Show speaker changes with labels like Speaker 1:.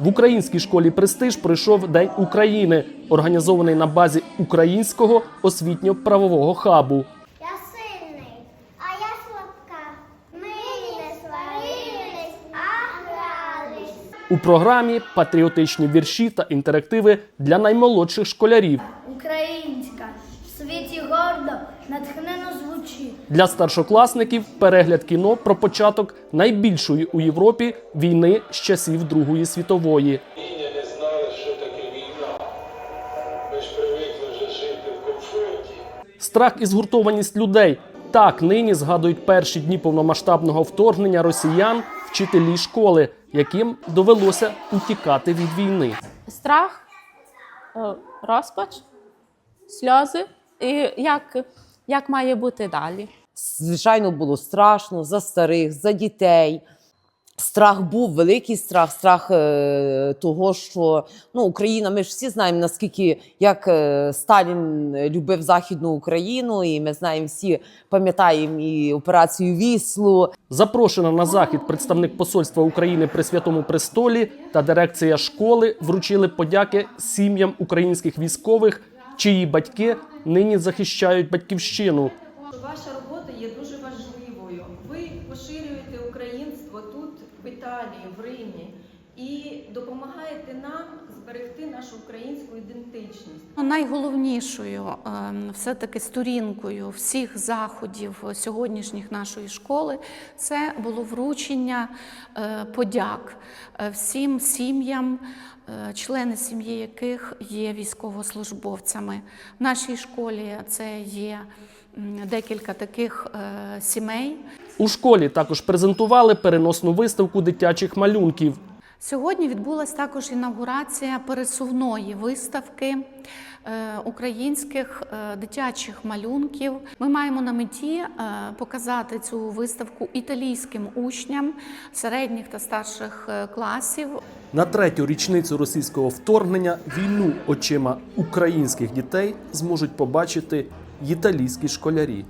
Speaker 1: В українській школі Престиж пройшов День України, організований на базі українського освітньо-правового хабу.
Speaker 2: Я сильний, а я слабка. Ми не сварились, а грались.
Speaker 1: У програмі патріотичні вірші та інтерактиви для наймолодших школярів.
Speaker 2: Українська в світі гордо, натхнено звучить.
Speaker 1: Для старшокласників перегляд кіно про початок найбільшої у Європі війни з часів Другої світової.
Speaker 3: Не знали, що таке війна. Ми ж привикли вже жити в комфорті.
Speaker 1: Страх і згуртованість людей. Так нині згадують перші дні повномасштабного вторгнення росіян вчителі школи, яким довелося утікати від війни.
Speaker 4: страх, е, розпач, сльози. І як, як має бути далі?
Speaker 5: Звичайно, було страшно за старих, за дітей. Страх був великий страх, страх е, того, що ну, Україна, ми ж всі знаємо, наскільки як е, Сталін любив Західну Україну, і ми знаємо всі, пам'ятаємо і операцію Віслу.
Speaker 1: Запрошена на захід представник посольства України при Святому Престолі та дирекція школи вручили подяки сім'ям українських військових, чиї батьки нині захищають батьківщину.
Speaker 6: Ваша робота є дуже важливою. Ви поширюєте українство тут, в Італії, в Римі, і допомагаєте нам зберегти нашу українську ідентичність.
Speaker 4: Найголовнішою ем, все-таки сторінкою всіх заходів сьогоднішніх нашої школи це було вручення е, подяк е, всім сім'ям, е, члени сім'ї яких є військовослужбовцями. В нашій школі це є декілька таких е, сімей.
Speaker 1: У школі також презентували переносну виставку дитячих малюнків.
Speaker 4: Сьогодні відбулася також інаугурація пересувної виставки е, українських е, дитячих малюнків. Ми маємо на меті е, показати цю виставку італійським учням середніх та старших класів.
Speaker 1: На третю річницю російського вторгнення війну очима українських дітей зможуть побачити італійські школярі.